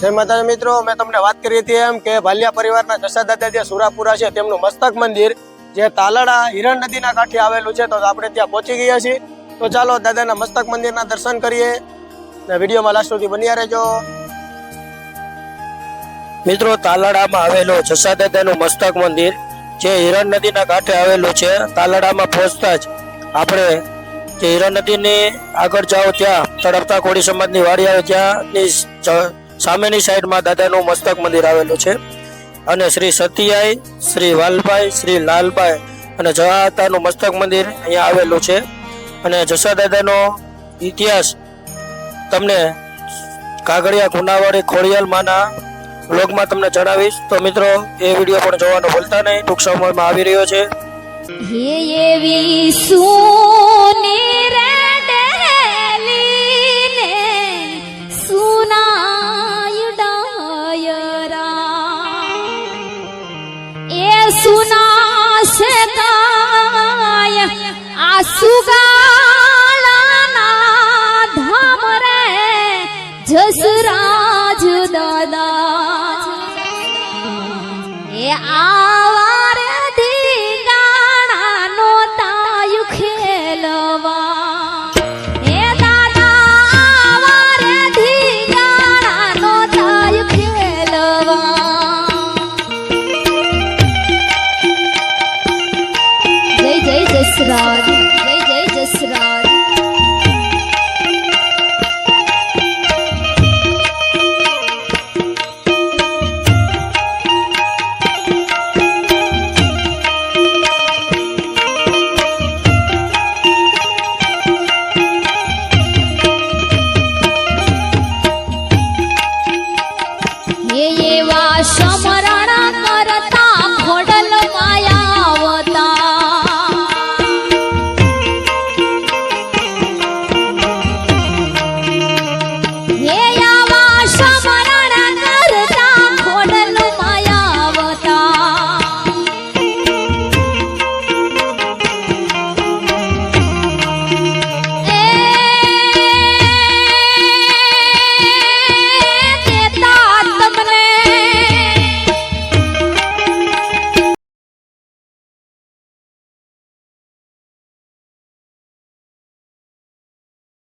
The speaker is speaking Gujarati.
જય માતાજી મિત્રો, મેં તમને વાત કરી હતી એમ કે ભાલિયા પરિવારના જસા દાદા જે સુરાપુરા છે, તેમનું મસ્તક મંદિર જે તાલડા હિરણ નદીના કાંઠે આવેલું છે, તો આપણે ત્યાં પહોંચી ગયા છીએ. તો ચાલો દાદાના મસ્તક મંદિરના દર્શન કરીએ ને વિડીયોમાં લાસ્ટ સુધી બન્યા રહેજો. મિત્રો, તાલાડામાં આવેલું જસા દાદાનું મસ્તક મંદિર જે હિરણ નદીના કાંઠે આવેલું છે, તાલાડામાં પહોંચતા જ આપણે જે હિરણ નદીની આગળ જાઓ ત્યાં તડપતા કોળી સમાજની વાડી આવે ત્યાંની સામેની સાઈડમાં દાદાનું મસ્તક મંદિર આવેલું છે. અને શ્રી સતિયાઈ, શ્રી વાલભાઈ, શ્રી લાલભાઈ અને જહાતાનું મસ્તક મંદિર અહીંયા આવેલું છે. અને જસા દાદાનો ઇતિહાસ તમને કાગડિયા ગુનાવાડી, ખોડિયાલ માના તમને જણાવીશ. તો મિત્રો, એ વીડિયો પણ જોવાનું ભૂલતા નહીં. ટૂંક સમયમાં આવી રહ્યો છે. એવી સુની সে তাই আসুগা Sadat.